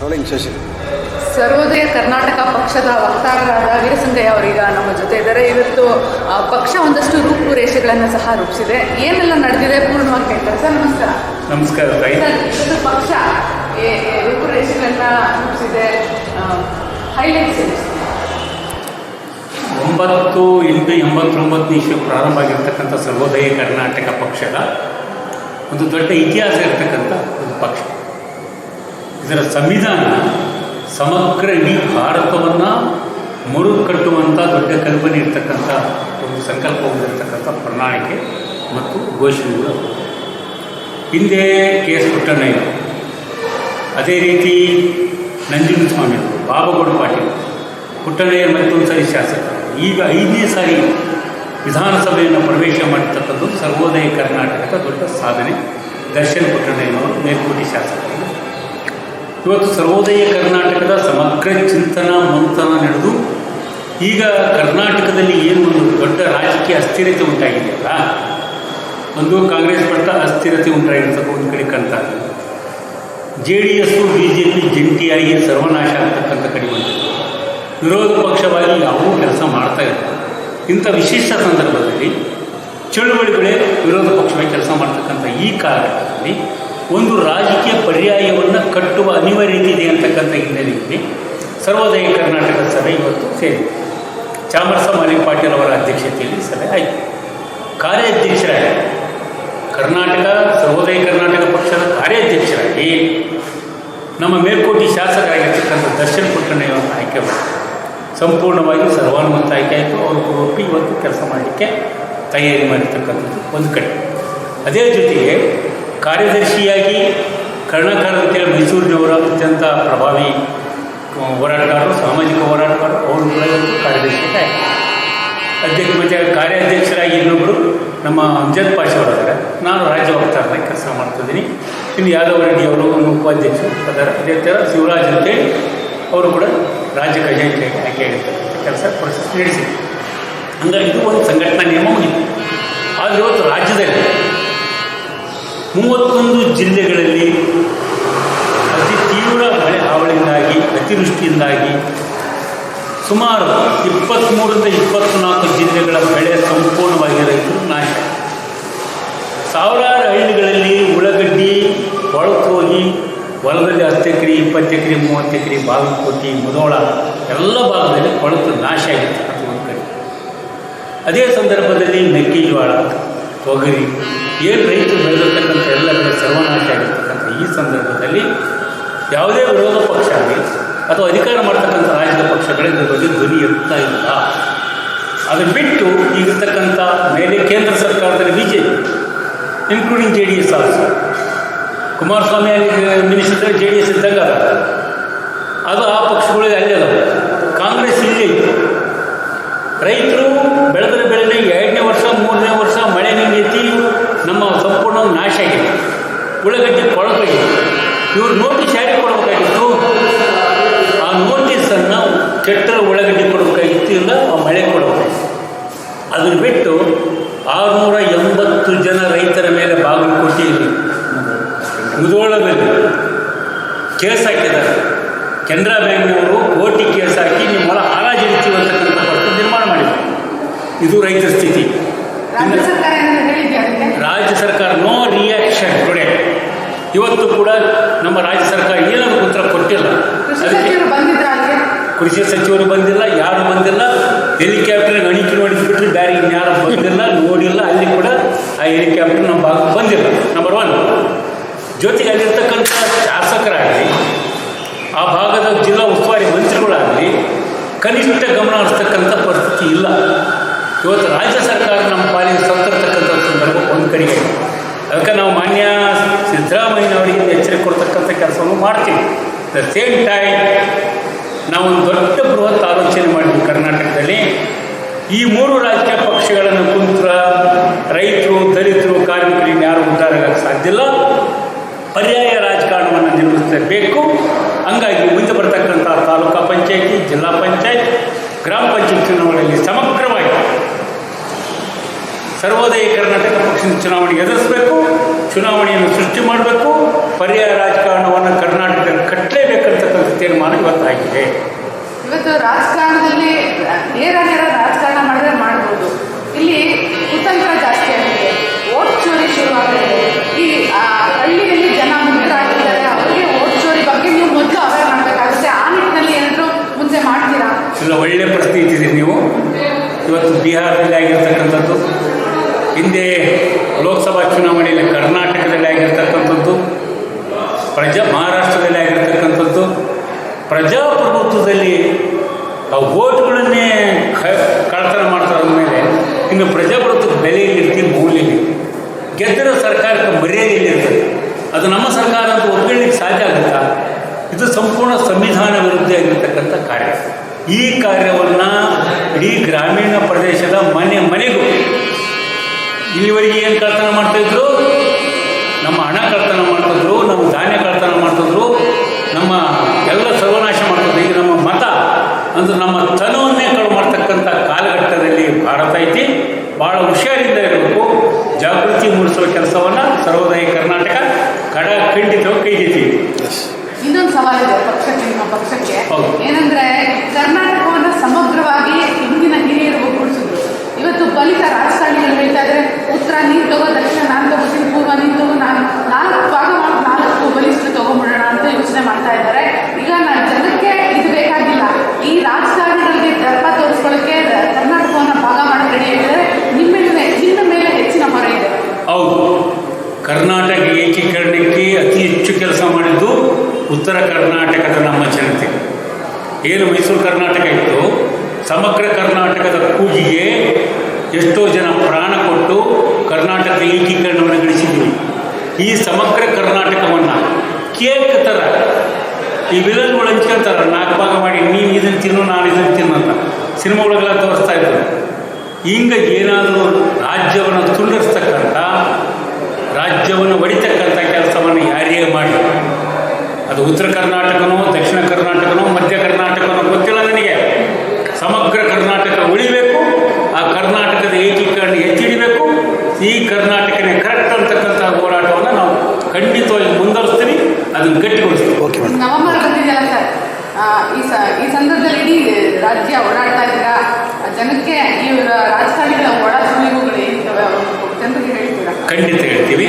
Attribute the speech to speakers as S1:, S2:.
S1: 好了你休息
S2: ಸರ್ವೋದಯ ಕರ್ನಾಟಕ ಪಕ್ಷದ ವಕ್ತಾರರಾದ ವೀರಸಂಗಯ್ಯ ಅವರೀಗ ನಮ್ಮ ಜೊತೆ ಇದ್ದಾರೆ. ಇವತ್ತು ಪಕ್ಷ ಒಂದಷ್ಟು ರೂಪುರೇಷೆಗಳನ್ನು ಸಹ ರೂಪಿಸಿದೆ. ಏನೆಲ್ಲ ನಡೆದಿದೆ ಪೂರ್ಣವಾಗಿ? ಕೇಳ್ತಾರೆ ಸರ್? ನಮಸ್ಕಾರ.
S3: ನಮಸ್ಕಾರ
S2: ಇವತ್ತು ಪಕ್ಷ ರೂಪುರೇಷೆಗಳನ್ನ ರೂಪಿಸಿದೆ. ಹೈಲೈಟ್ಸ್
S3: ಒಂಬತ್ತು ಎಂಟು ಎಂಬತ್ತೊಂಬತ್ತನೇ ಇಶ್ಯೂ ಪ್ರಾರಂಭ ಆಗಿರ್ತಕ್ಕಂಥ ಸರ್ವೋದಯ ಕರ್ನಾಟಕ ಪಕ್ಷದ ಒಂದು ದೊಡ್ಡ ಇತಿಹಾಸ ಇರತಕ್ಕಂಥ ಒಂದು ಪಕ್ಷ. ಇದರ ಸಂವಿಧಾನ ಸಮಗ್ರ ಇಡೀ ಭಾರತವನ್ನು ಮರು ಕಟ್ಟುವಂಥ ದೊಡ್ಡ ಕಲ್ಪನೆ ಇರ್ತಕ್ಕಂಥ ಒಂದು ಸಂಕಲ್ಪ ಹೊಂದಿರತಕ್ಕಂಥ ಪ್ರಣಾಳಿಕೆ ಮತ್ತು ಘೋಷಣೆಗಳು ಹಿಂದೆ ಕೆ ಎಸ್ ಪುಟ್ಟಣ್ಣಯ್ಯ, ಅದೇ ರೀತಿ ನಂಜುಂಡಸ್ವಾಮಿ ಬಾಬಗೌಡ ಪಾಟೀಲ್, ಪುಟ್ಟಣ್ಣಯ್ಯ ಮತ್ತೊಂದು ಸಾರಿ ಶಾಸಕ, ಈಗ ಐದನೇ ಸಾರಿ ವಿಧಾನಸಭೆಯನ್ನು ಪ್ರವೇಶ ಮಾಡಿರ್ತಕ್ಕಂಥದ್ದು ಸರ್ವೋದಯ ಕರ್ನಾಟಕದ ದೊಡ್ಡ ಸಾಧನೆ. ದರ್ಶನ್ ಪುಟ್ಟಣ್ಣಯ್ಯನವರು ಮೇಲ್ಕೋಟಿ ಶಾಸಕರು ಇವತ್ತು ಸರ್ವೋದಯ ಕರ್ನಾಟಕದ ಸಮಗ್ರ ಚಿಂತನ ಮಂಥನ ನಡೆದು, ಈಗ ಕರ್ನಾಟಕದಲ್ಲಿ ಏನು ಒಂದು ದೊಡ್ಡ ರಾಜಕೀಯ ಅಸ್ಥಿರತೆ ಉಂಟಾಗಿದೆಯಲ್ಲ ಒಂದು ಕಾಂಗ್ರೆಸ್ ಪಟ್ಟ ಅಸ್ಥಿರತೆ ಉಂಟಾಗಿರ್ತಕ್ಕ ಒಂದು ಕಡೆ ಕಂತ J D S, B J P ಜಂಟಿಯಾಗಿ ಸರ್ವನಾಶ ಆಗ್ತಕ್ಕಂಥ ಕಡೆ ಬಂದಿದೆ. ವಿರೋಧ ಪಕ್ಷವಾಗಿ ಯಾವುದೂ ಕೆಲಸ ಮಾಡ್ತಾ ಇಲ್ಲ. ಇಂಥ ವಿಶಿಷ್ಟ ಸಂದರ್ಭದಲ್ಲಿ ಚಳುವಳಿಗಳೇ ವಿರೋಧ ಪಕ್ಷವಾಗಿ ಕೆಲಸ ಮಾಡ್ತಕ್ಕಂಥ ಈ ಕಾಲದಲ್ಲಿ ಒಂದು ರಾಜಕೀಯ ಪರ್ಯಾಯವನ್ನು ಕಟ್ಟುವ ಅನಿವಾರ್ಯತೆ ಇದೆ ಅಂತಕ್ಕಂಥ ಹಿನ್ನೆಲೆಯಲ್ಲಿ ಸರ್ವೋದಯ ಕರ್ನಾಟಕ ಸಭೆ ಇವತ್ತು ಸೇರಿ. ಚಾಮರಸ ಮಾಲಿಕ್ ಪಾಟೀಲ್ ಅವರ ಅಧ್ಯಕ್ಷತೆಯಲ್ಲಿ ಸಭೆ ಆಯಿತು. ಕಾರ್ಯಾಧ್ಯಕ್ಷರಾಗಿ ಕರ್ನಾಟಕ, ಸರ್ವೋದಯ ಕರ್ನಾಟಕ ಪಕ್ಷದ ಕಾರ್ಯಾಧ್ಯಕ್ಷರಾಗಿ ನಮ್ಮ ಮೇಲ್ಕೋಟಿ ಶಾಸಕರಾಗಿರ್ತಕ್ಕಂಥ ದರ್ಶನ್ ಪುಟ್ಟಣ್ಣಯ್ಯವ್ರನ್ನ ಆಯ್ಕೆ ಸಂಪೂರ್ಣವಾಗಿ ಸರ್ವಾನುಮತ ಆಯ್ಕೆ ಆಯಿತು. ಅವರು ಒಪ್ಪಿ ಇವತ್ತು ಕೆಲಸ ಮಾಡಲಿಕ್ಕೆ ತಯಾರಿ ಮಾಡಿರ್ತಕ್ಕಂಥದ್ದು ಒಂದು ಕಡೆ. ಅದೇ ಜೊತೆಗೆ ಕಾರ್ಯದರ್ಶಿಯಾಗಿ ಕರ್ಣಕಾರ ಅಂತೇಳಿ ಮೈಸೂರಿನವರ ಅತ್ಯಂತ ಪ್ರಭಾವಿ ಹೋರಾಟಗಾರರು, ಸಾಮಾಜಿಕ ಹೋರಾಟಗಾರರು. ಅವರು ಕೂಡ ಕಾರ್ಯದರ್ಶಿ. ಅಧ್ಯಕ್ಷ ಮತ್ತು ಕಾರ್ಯಾಧ್ಯಕ್ಷರಾಗಿ ಇನ್ನೊಬ್ಬರು ನಮ್ಮ ಅಮ್ಜದ್ ಪಾಷ ನಾನು ರಾಜ್ಯ ವಕ್ತಾರನಾಗಿ ಕೆಲಸ ಮಾಡ್ತಿದ್ದೀನಿ ಇನ್ನು ಯಾದವ್ ರೆಡ್ಡಿ ಅವರು ಉಪಾಧ್ಯಕ್ಷರು ಇದ್ದಾರೆ. ಅದೇ ಥರ ಶಿವರಾಜ್ ಅಂತೇಳಿ ಅವರು ಕೂಡ ರಾಜ್ಯ ಖಜಾಂಚಿಯಾಗಿ ಆಯ್ಕೆ ಕೆಲಸ ಪ್ರೊಸೆಸ್ ನಡೆಸಿದೆ ಹಂಗಾಗಿ ಇದು ಒಂದು ಸಂಘಟನಾ ನಿಯಮವಾಗಿತ್ತು ಆದರೆ ಇವತ್ತು ರಾಜ್ಯದಲ್ಲಿ ಮೂವತ್ತೊಂದು ಜಿಲ್ಲೆಗಳಲ್ಲಿ ಅತಿ ತೀವ್ರ ಮಳೆ ಹಾವಳಿಯಿಂದಾಗಿ, ಅತಿವೃಷ್ಟಿಯಿಂದಾಗಿ ಸುಮಾರು ಇಪ್ಪತ್ತ್ಮೂರರಿಂದ ಇಪ್ಪತ್ತ್ನಾಲ್ಕು ಜಿಲ್ಲೆಗಳ ಬೆಳೆ ಸಂಪೂರ್ಣವಾಗಿ ರೈತರು ನಾಶ. ಸಾವಿರಾರು ಹಳ್ಳಿಗಳಲ್ಲಿ ಉಳ್ಳಾಗಡ್ಡಿ ಕೊಳಕು ಹೋಗಿ, ಹೊಲದಲ್ಲಿ ಹತ್ತು ಎಕರೆ, ಇಪ್ಪತ್ತು ಎಕರೆ, ಮೂವತ್ತು ಎಕರೆ ಬಾಗಲಕೋಟೆ ಮುದೋಳ ಎಲ್ಲ ಭಾಗದಲ್ಲಿ ಕೊಳತು ನಾಶ ಆಗಿತ್ತು ಅದೇ ಸಂದರ್ಭದಲ್ಲಿ ಮೆಕ್ಕೆಜೋಳ ತೊಗರಿ ಏನು ರೈತರು ಬೆಳೆದಿರ್ತಕ್ಕಂಥ ಎಲ್ಲ ಕಡೆ ಸರ್ವನಾಶ ಆಗಿರ್ತಕ್ಕಂಥ ಈ ಸಂದರ್ಭದಲ್ಲಿ ಯಾವುದೇ ವಿರೋಧ ಪಕ್ಷ ಆಗಲಿ ಅಥವಾ ಅಧಿಕಾರ ಮಾಡ್ತಕ್ಕಂಥ ರಾಜ್ಯದ ಪಕ್ಷಗಳೇ ಇದ್ರ ಬಗ್ಗೆ ಧ್ವನಿ ಎತ್ತಾ ಇಲ್ಲ. ಅದನ್ನು ಬಿಟ್ಟು ಈಗಿರ್ತಕ್ಕಂಥ ಮೇಲೆ ಕೇಂದ್ರ ಸರ್ಕಾರದಲ್ಲಿ B J P including J D S also Kumaraswamy minister J D S ಇದ್ದಾಗ ಅದ ಅದು ಆ ಪಕ್ಷಗಳಿಗೆ ಅಲ್ಲೇ ಅದ ಕಾಂಗ್ರೆಸ್ ಇಲ್ಲೇ ಇತ್ತು ರೈತರು ಬೆಳೆದ್ರೆ ಬೆಳೆನೆ ಎರಡನೇ ವರ್ಷ ಮೂರನೇ ವರ್ಷ ಮಳೆ ನಿಂಗೈತಿ ನಮ್ಮ ಸಂಪೂರ್ಣ ನಾಶ ಆಗಿದೆ ಉಳ್ಳಾಗಡ್ಡಿ ಕೊಳಕಾಗಿದೆ ಇವ್ರು ನೋಟಿಸ್ ಯಾರಿಗೆ ಕೊಡಬೇಕಾಗಿತ್ತು ಆ ನೋಟಿಸನ್ನು ಕೆಟ್ಟರ ಉಳ್ಳಾಗಡ್ಡಿ ಕೊಡಬೇಕಾಗಿತ್ತು ಇಲ್ಲ ಆ ಮಳೆ ಕೊಡಬೇಕಾಗಿತ್ತು ಅದನ್ನು ಬಿಟ್ಟು ಆರುನೂರ ಎಂಬತ್ತು ಜನ ರೈತರ ಮೇಲೆ ಬಾಗಲಕೋಟೆಯಲ್ಲಿ ಮೇಲೆ ಕೇಸ್ ಹಾಕಿದ್ದಾರೆ. ಕೆನರಾ ಬ್ಯಾಂಕ್ನವರು ಕೋಟಿ ಕೇಸ್ ಹಾಕಿ ನಿಮ್ಮ ಹೊಲ ಹಿಡಿತೀವಿ ಅಂತಕ್ಕಂಥ ಪಟ್ಟು ನಿರ್ಮಾಣ ಮಾಡಿದೆ ಇದು ರೈತರ ಸ್ಥಿತಿ.
S2: ರಾಜ್ಯ ಸರ್ಕಾರ
S3: ನೋ ರಿಯಾಕ್ಷನ್ ಟುಡೇ ಇವತ್ತು ಕೂಡ ನಮ್ಮ ರಾಜ್ಯ ಸರ್ಕಾರ ಏನೋ ಉತ್ತರ ಕೊಟ್ಟಿಲ್ಲ. ಅದಕ್ಕೆ ಕೃಷಿ ಸಚಿವರು ಬಂದಿಲ್ಲ ಯಾರು ಬಂದಿಲ್ಲ. ಹೆಲಿಕಾಪ್ಟರ್ ಅಣಿಕೆ ನೋಡಿದ್ಬಿಟ್ರೆ ಬೇರೆ ಇನ್ಯಾರು ಬಂದಿಲ್ಲ, ನೋಡಿಲ್ಲ, ಅಲ್ಲಿ ಕೂಡ ಆ ಹೆಲಿಕಾಪ್ಟರ್ ನಮ್ಮ ಭಾಗಕ್ಕೆ ಬಂದಿಲ್ಲ. ನಂಬರ್ ಒನ್ ಜೊತೆಗೆ ಅಲ್ಲಿರ್ತಕ್ಕಂಥ ಶಾಸಕರಾಗಲಿ, ಆ ಭಾಗದ ಜಿಲ್ಲಾ ಉಸ್ತುವಾರಿ ಮಂತ್ರಿಗಳಾಗಲಿ, ಕನಿಷ್ಠ ಗಮನ ಹರಿಸ್ತಕ್ಕಂಥ ಪರಿಸ್ಥಿತಿ ಇಲ್ಲ. ಇವತ್ತು ರಾಜ್ಯ ಸರ್ಕಾರ ನಮ್ಮ ಪಾಲಿಗೆ ಸತ್ತಿರ್ತಕ್ಕಂಥ ಸಂದರ್ಭ ಒಂದು ಕಡೆಗೆ ಅದಕ್ಕೆ ನಾವು ಮಾನ್ಯ ಸಿದ್ದರಾಮಯ್ಯನವರಿಗೆ ಎಚ್ಚರಿಕೆ ಕೊಡ್ತಕ್ಕಂಥ ಕೆಲಸವನ್ನು ಮಾಡ್ತೀವಿ. ದ ಸೇಮ್ ಟೈಮ್ ನಾವು ದೊಡ್ಡ ಬೃಹತ್ ಆಲೋಚನೆ ಈ ಮೂರು ರಾಜಕೀಯ ಪಕ್ಷಗಳನ್ನು ಕುಂತ್ರ ರೈತರು, ದಲಿತರು ಕಾರ್ಮಿಕರು ಯಾರು ಸಾಧ್ಯ ಇಲ್ಲ. ಪರ್ಯಾಯ ರಾಜಕಾರಣವನ್ನು ನಿರ್ಮಿಸಬೇಕು ಹಂಗಾಗಿ ಮುಂದೆ ಬರತಕ್ಕಂಥ ತಾಲೂಕಾ ಪಂಚಾಯಿತಿ, ಜಿಲ್ಲಾ ಪಂಚಾಯತ್, ಗ್ರಾಮ ಪಂಚಾಯತ್ ಚುನಾವಣೆಯಲ್ಲಿ ಸಮಗ್ರವಾಗಿ ಸರ್ವೋದಯ ಕರ್ನಾಟಕ ಪಕ್ಷದ ಚುನಾವಣೆಗೆ ಎದುರಿಸಬೇಕು, ಚುನಾವಣೆಯನ್ನು ಸೃಷ್ಟಿ ಮಾಡಬೇಕು, ಪರ್ಯಾಯ ರಾಜಕಾರಣವನ್ನು ಕರ್ನಾಟಕದಲ್ಲಿ ಕಟ್ಟಲೇಬೇಕಂತಕ್ಕಂಥ ತೀರ್ಮಾನ ಇವತ್ತಾಗಿದೆ.
S2: ಇವತ್ತು ರಾಜಕಾರಣದಲ್ಲಿ ನೇರ
S3: ಇವತ್ತು ಬಿಹಾರದಲ್ಲಿ ಆಗಿರ್ತಕ್ಕಂಥದ್ದು, ಹಿಂದೆ ಲೋಕಸಭಾ ಚುನಾವಣೆಯಲ್ಲಿ ಕರ್ನಾಟಕದಲ್ಲಿ ಆಗಿರ್ತಕ್ಕಂಥದ್ದು, ಪ್ರಜಾ ಮಹಾರಾಷ್ಟ್ರದಲ್ಲಿ ಆಗಿರ್ತಕ್ಕಂಥದ್ದು, ಪ್ರಜಾಪ್ರಭುತ್ವದಲ್ಲಿ ಆ ಓಟ್ಗಳನ್ನೇ ಕಳತನ ಮಾಡ್ತಾರೆ ಮೇಲೆ ಇನ್ನು ಪ್ರಜಾಪ್ರಭುತ್ವ ಬೆಲೆ ಇರ್ತಿ ಮೌಲ್ಯ ಇಲ್ಲ. ಗೆದ್ದರೆ ಸರ್ಕಾರಕ್ಕೆ ಮರ್ಯಾದೆ ಇರ್ತದೆ ಅದು ನಮ್ಮ ಸರ್ಕಾರ ಅಂತ ಒಪ್ಪಿಕೊಳ್ಳಿಕ್ಕೆ ಸಾಧ್ಯ ಆಗುತ್ತಾ? ಇದು ಸಂಪೂರ್ಣ ಸಂವಿಧಾನ ವಿರುದ್ಧ ಆಗಿರ್ತಕ್ಕಂಥ ಕಾರ್ಯ. ಈ ಕಾರ್ಯವನ್ನು ಇಡೀ ಗ್ರಾಮೀಣ ಪ್ರದೇಶದ ಮನೆ ಮನೆಗೂ. ಇಲ್ಲಿವರೆಗೆ ಏನು ಕಳ್ತನ ಮಾಡ್ತಾಯಿದ್ರು ನಮ್ಮ ಹಣ ಕಳ್ತನ ಮಾಡ್ತಿದ್ರು ನಮ್ಮ ಧಾನ್ಯ ಕಳ್ತನ ಮಾಡ್ತಿದ್ರು ನಮ್ಮ ಎಲ್ಲ ಸರ್ವನಾಶ ಮಾಡ್ತಿದ್ರು ಈಗ ನಮ್ಮ ಮತ ಅಂದ್ರೆ ನಮ್ಮ ತನವನ್ನೇ ಕಳು ಮಾಡ್ತಕ್ಕಂಥ ಕಾಲಘಟ್ಟದಲ್ಲಿ ಭಾರತ ಐತಿ. ಭಾಳ ಹುಷಾರಿಂದ ಇರಬೇಕು. ಜಾಗೃತಿ ಮೂಡಿಸುವ ಕೆಲಸವನ್ನು ಸರ್ವೋದಯ ಕರ್ನಾಟಕ ಕಡ ಖಂಡಿತವಾಗಿ
S1: ಕೈಗೆತ್ತಿ
S2: ಇನ್ನೊಂದು ಸವಾಲಿದೆ ಪಕ್ಷಕ್ಕೆ ನಿಮ್ಮ ಪಕ್ಷಕ್ಕೆ. ಏನಂದ್ರೆ ಕರ್ನಾಟಕವನ್ನು ಸಮಗ್ರವಾಗಿ ಹಿಂದಿನ ಹಿರಿಯರು ಒಗ್ಗೂಡಿಸಿದ್ರು. ಇವತ್ತು ಬಲಿತ ರಾಜಕಾರಣಿಗಳು ಹೇಳ್ತಾ ಇದ್ರೆ ಉತ್ತರ ನೀರು ತಗೋ ದಕ್ಷಿಣ ನಾನು ತಗೋತೀನಿ ಪೂರ್ವ ನೀರು ತಗೋ ನಾನು ನಾಲ್ಕು ಭಾಗ ಮಾಡಿ ನಾಲ್ಕು ಬಲಿಷ್ಠರು ತಗೊಂಡ್ಬಿಡೋಣ ಅಂತ ಯೋಚನೆ ಮಾಡ್ತಾ ಇದ್ದಾರೆ ಈಗ ನಾನು ಜನಕ್ಕೆ ಇದು ಬೇಕಾಗಿಲ್ಲ. ಈ ರಾಜಕಾರಣಿಗಳಿಗೆ ದರ್ಪ ತೋರಿಸ್ಕೊಳ್ಳೋಕ್ಕೆ ಕರ್ನಾಟಕವನ್ನು ಭಾಗ ಮಾಡಕ್ಕೆ ರೆಡಿ ಆಗಿದ್ದಾರೆ. ನಿಮ್ಮ ಮೇಲೆ ನಿಮ್ಮ ಮೇಲೆ ಹೆಚ್ಚಿನ ಹೊರೆ ಇದೆ.
S3: ಹೌದು. ಕರ್ನಾಟಕ ಏಕೀಕರಣಕ್ಕೆ ಅತಿ ಹೆಚ್ಚು ಕೆಲಸ ಮಾಡಿದ್ದು ಉತ್ತರ ಕರ್ನಾಟಕದ ನಮ್ಮ ಜನತೆ. ಏನು ಮೈಸೂರು ಕರ್ನಾಟಕ ಇತ್ತು? ಸಮಗ್ರ ಕರ್ನಾಟಕದ ಕೂಗಿಗೆ ಎಷ್ಟೋ ಜನ ಪ್ರಾಣ ಕೊಟ್ಟು ಕರ್ನಾಟಕದ ಏಕೀಕರಣವನ್ನು ಗಳಿಸಿದ್ವಿ ಈ ಸಮಗ್ರ ಕರ್ನಾಟಕವನ್ನು ಕೇಕ್ ಥರ ಈ ವಿಲನ್ಗಳು ಹಂಚ್ಕೊಂತಾರೆ ನಾಲ್ಕು ಭಾಗ ಮಾಡಿ, ನೀನು ಇದನ್ನು ತಿನ್ನು, ನಾನು ಇದನ್ನು ತಿನ್ನು ಅಂತ ಸಿನಿಮಾಗಳೆಲ್ಲ ತೋರಿಸ್ತಾ ಇದ್ರು. ಹಿಂಗೆ ಏನಾದರೂ ರಾಜ್ಯವನ್ನು ತುಂಡರಿಸ್ತಕ್ಕಂಥ ರಾಜ್ಯವನ್ನು ಒಡಿತಕ್ಕಂಥ ಕೆಲಸವನ್ನು ಯಾರೇ ಮಾಡಿ ಅದು ಉತ್ತರ ಕರ್ನಾಟಕನೋ ದಕ್ಷಿಣ ಕರ್ನಾಟಕನೋ ಮಧ್ಯ ಕರ್ನಾಟಕನೋ ಗೊತ್ತಿಲ್ಲ ನನಗೆ. ಸಮಗ್ರ ಕರ್ನಾಟಕ ಉಳಿಬೇಕು ಆ ಕರ್ನಾಟಕದ ಏಕೀಕರಣ ಹೆಚ್ಚಿಡಬೇಕು. ಈ ಕರ್ನಾಟಕನೇ ಕರೆಕ್ಟ್ ಅಂತಕ್ಕಂಥ ಹೋರಾಟವನ್ನು ನಾವು ಖಂಡಿತವಾಗಿ ಮುಂದುವರಿಸ್ತೀವಿ ಅದನ್ನು ಗಟ್ಟಿಗೊಳಿಸ್ತೀವಿ
S1: ಓಕೆ
S2: ನವೆಂಬರ್ ಬಂದಿದೆಯಲ್ಲ ಸರ್. ಈ ಸ ಈ ಸಂದರ್ಭದಲ್ಲಿ ಇಡೀ ರಾಜ್ಯ ಓಡಾಡ್ತಾ ಇದ್ದೀರಾ ಜನಕ್ಕೆ ಈ ರಾಜಕಾರಣಿಗಳ ಒಳ ಸುಳಿವುಗಳು
S3: ಖಂಡಿತ ಹೇಳ್ತೀವಿ.